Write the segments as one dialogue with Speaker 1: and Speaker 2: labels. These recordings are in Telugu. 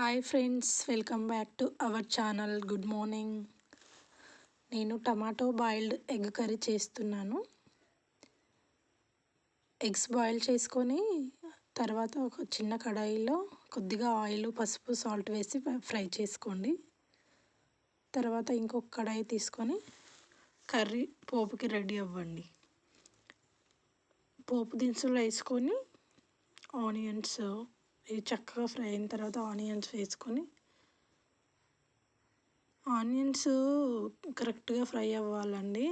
Speaker 1: Hi friends welcome back to our channel good morning నేను టమాటో బాయిల్డ్ ఎగ్ కర్రీ చేస్తున్నాను. ఎగ్స్ బాయిల్ చేసుకొని తర్వాత ఒక చిన్న కడాయిలో కొద్దిగా ఆయిల్ పసుపు సాల్ట్ వేసి ఫ్రై చేసుకోండి. తర్వాత ఇంకొక కడాయి తీసుకొని కర్రీ పోపుకి రెడీ అవ్వండి. పోపు దినుసులు వేసుకొని ఆనియన్స్ ఇవి చక్కగా ఫ్రై అయిన తర్వాత ఆనియన్స్ వేసుకొని ఆనియన్స్ కరెక్ట్గా ఫ్రై అవ్వాలండి.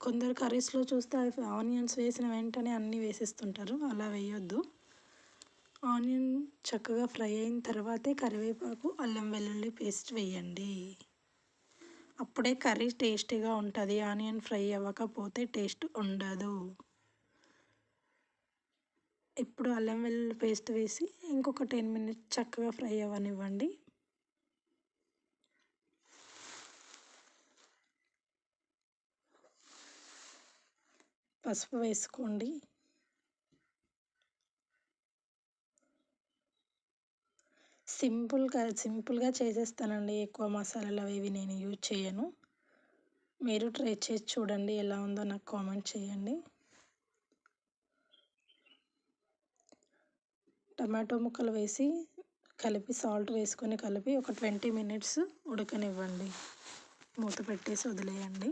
Speaker 1: కొందరు కర్రీస్లో చూస్తే ఆనియన్స్ వేసిన వెంటనే అన్నీ వేసేస్తుంటారు అలా వేయొద్దు. ఆనియన్ చక్కగా ఫ్రై అయిన తర్వాతే కరివేపాకు అల్లం వెల్లుల్లి పేస్ట్ వేయండి. అప్పుడే కర్రీ టేస్టీగా ఉంటుంది. ఆనియన్ ఫ్రై అవ్వకపోతే టేస్ట్ ఉండదు. ఇప్పుడు అల్లం వెల్లుల్లి పేస్ట్ వేసి ఇంకొక టెన్ మినిట్స్ చక్కగా ఫ్రై అవ్వనివ్వండి. పసుపు వేసుకోండి. సింపుల్గా సింపుల్గా చేసేస్తానండి. ఎక్కువ మసాలాలు అవి నేను యూజ్ చేయను. మీరు ట్రై చేసి చూడండి ఎలా ఉందో నాకు కామెంట్ చేయండి. టమాటో ముక్కలు వేసి కలిపి సాల్ట్ వేసుకొని కలిపి ఒక ట్వంటీ మినిట్స్ ఉడకనివ్వండి. మూత పెట్టేసి వదిలేయండి.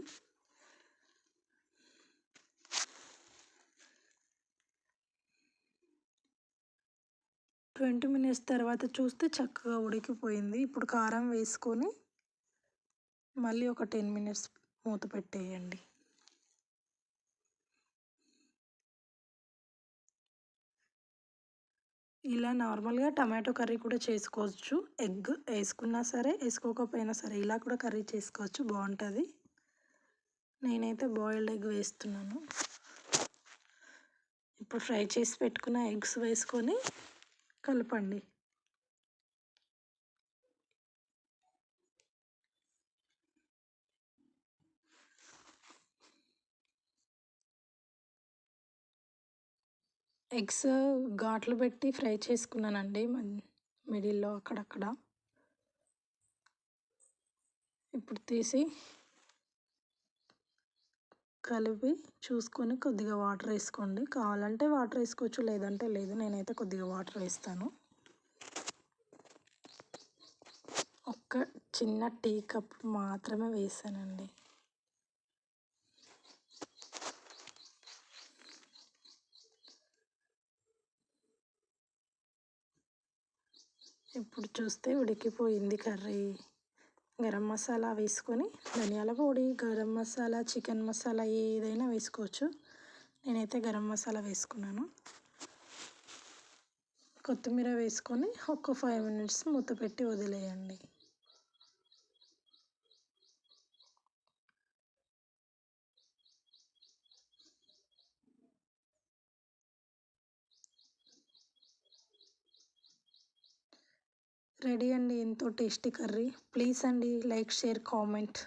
Speaker 1: ట్వంటీ మినిట్స్ తర్వాత చూస్తే చక్కగా ఉడికిపోయింది. ఇప్పుడు కారం వేసుకొని మళ్ళీ ఒక టెన్ మినిట్స్ మూత పెట్టేయండి. ఇలా నార్మల్గా టమాటో కర్రీ కూడా చేసుకోవచ్చు. ఎగ్ వేసుకున్నా సరే వేసుకోకపోయినా సరే ఇలా కూడా కర్రీ చేసుకోవచ్చు. బాగుంటుంది నేనైతే బాయిల్డ్ ఎగ్ వేస్తున్నాను. ఇప్పుడు ఫ్రై చేసి పెట్టుకున్న ఎగ్స్ వేసుకొని కలపండి. ఎగ్స్ ఘాట్లు పెట్టి ఫ్రై చేసుకున్నానండి మిడిల్లో అక్కడక్కడ. ఇప్పుడు తీసి కలిపి చూసుకొని కొద్దిగా వాటర్ వేసుకోండి. కావాలంటే వాటర్ వేసుకోవచ్చు లేదంటే లేదు. నేనైతే కొద్దిగా వాటర్ వేస్తాను. ఒక్క చిన్న టీ కప్ మాత్రమే వేసానండి. ఇప్పుడు చూస్తే ఉడికిపోయింది కర్రీ. గరం మసాలా వేసుకొని ధనియాల పొడి గరం మసాలా చికెన్ మసాలా ఏదైనా వేసుకోవచ్చు. నేనైతే గరం మసాలా వేసుకున్నాను. కొత్తిమీర వేసుకొని ఒక ఫైవ్ మినిట్స్ మూత పెట్టి వదిలేయండి. రెడీ అండి ఎంతో టేస్టీ కర్రీ. ప్లీజ్ అండి లైక్ షేర్ కామెంట్.